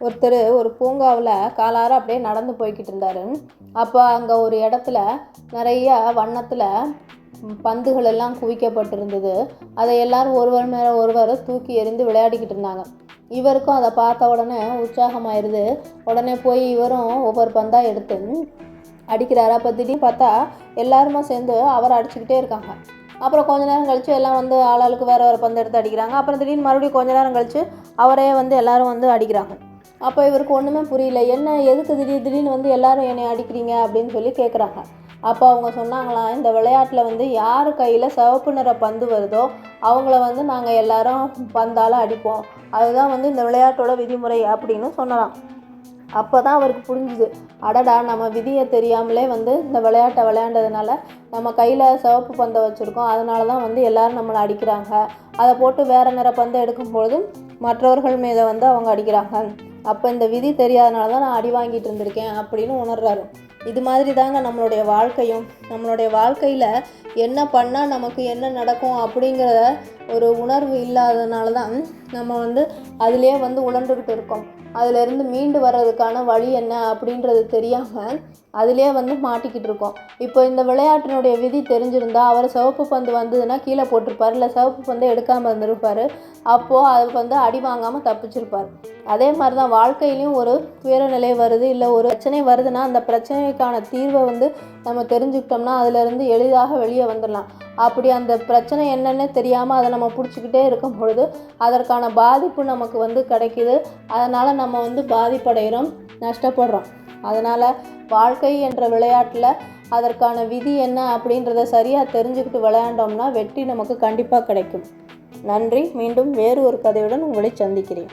ஒருத்தர் ஒரு பூங்காவில் காலார அப்படியே நடந்து போய்கிட்டு இருந்தார். அப்போ அங்கே ஒரு இடத்துல நிறைய வண்ணத்தில் பந்துகள் எல்லாம் குவிக்கப்பட்டிருந்தது. அதை எல்லாரும் ஒருவர் மேலே ஒருவர் தூக்கி எறிந்து விளையாடிக்கிட்டு இருந்தாங்க. இவருக்கும் அதை பார்த்த உடனே உற்சாகமாயிருது. உடனே போய் இவரும் ஒவ்வொரு பந்தாக எடுத்து அடிக்கிறாரு. அப்போ திடீர்னு பார்த்தா எல்லாருமா சேர்ந்து அவரை அடிச்சுக்கிட்டே இருக்காங்க. அப்புறம் கொஞ்ச நேரம் கழித்து எல்லாம் வந்து ஆளாளுக்கு வேறு வேறு பந்து எடுத்து அடிக்கிறாங்க. அப்புறம் திடீர்னு மறுபடியும் கொஞ்ச நேரம் கழித்து அவரே வந்து எல்லாரும் வந்து அடிக்கிறாங்க. அப்போ இவருக்கு ஒன்றுமே புரியல. என்ன எதுக்கு திடீர் திடீர்னு வந்து எல்லாரும் என்னை அடிக்கிறீங்க? அப்படின்னு சொல்லி கேட்குறாங்க அப்போ அவங்க சொன்னாங்களாம் இந்த விளையாட்டில் வந்து யார் கையில் சிவப்பு நிற பந்து வருதோ அவங்கள வந்து நாங்கள் எல்லாரும் பந்தால் அடிப்போம். அதுதான் வந்து இந்த விளையாட்டோட விதிமுறை அப்படின்னு சொன்னலாம் அப்போ தான் அவருக்கு புரிஞ்சுது. அடடா நம்ம விதியை தெரியாமலே வந்து இந்த விளையாட்டை விளையாண்டதுனால நம்ம கையில் சிவப்பு பந்தை வச்சுருக்கோம். அதனால தான் வந்து எல்லோரும் நம்மளை அடிக்கிறாங்க. அதை போட்டு வேறு நிற பந்தை எடுக்கும்பொழுது மற்றவர்கள் மீதை வந்து அவங்க அடிக்கிறாங்க. அப்போ இந்த விதி தெரியாதனால தான் நான் அடி வாங்கிட்டு இருந்திருக்கேன் அப்படின்னு உணர்றாரு. இது மாதிரி தாங்க நம்மளுடைய வாழ்க்கையும். நம்மளுடைய வாழ்க்கையில் என்ன பண்ணால் நமக்கு என்ன நடக்கும் அப்படிங்கிற ஒரு உணர்வு இல்லாததுனால தான் நம்ம வந்து அதிலே வந்து உழண்டுக்கிட்டு இருக்கோம். அதுலேருந்து மீண்டு வர்றதுக்கான வழி என்ன அப்படின்றது தெரியாமல் அதிலே வந்து மாட்டிக்கிட்டு இருக்கோம். இப்போ இந்த விளையாட்டினுடைய விதி தெரிஞ்சிருந்தா அவர் சிவப்பு பந்து வந்ததுன்னா கீழே போட்டிருப்பார் இல்லை சிவப்பு பந்து எடுக்காமல் இருந்திருப்பார் அப்போது அதுக்கு வந்து அடி வாங்காமல் தப்பிச்சிருப்பார். அதே மாதிரி தான் வாழ்க்கையிலையும் ஒரு துயரநிலை வருது இல்லை ஒரு பிரச்சனை வருதுன்னா அந்த பிரச்சனைக்கான தீர்வை வந்து நம்ம தெரிஞ்சுக்கிட்டோம்னா அதிலிருந்து எளிதாக வெளியே வந்துடலாம். அப்படி அந்த பிரச்சனை என்னன்னு தெரியாமல் அதை நம்ம பிடிச்சிக்கிட்டே இருக்கும் பொழுது அதற்கான பாதிப்பு நமக்கு வந்து கிடைக்கிது. அதனால் நம்ம வந்து பாதிப்படைகிறோம் நஷ்டப்படுறோம். அதனால் வாழ்க்கை என்ற விளையாட்டில் அதற்கான விதி என்ன அப்படின்றத சரியாக தெரிஞ்சுக்கிட்டு விளையாண்டோம்னா வெற்றி நமக்கு கண்டிப்பாக கிடைக்கும். நன்றி. மீண்டும் வேறு ஒரு கதையுடன் உங்களை சந்திக்கிறேன்.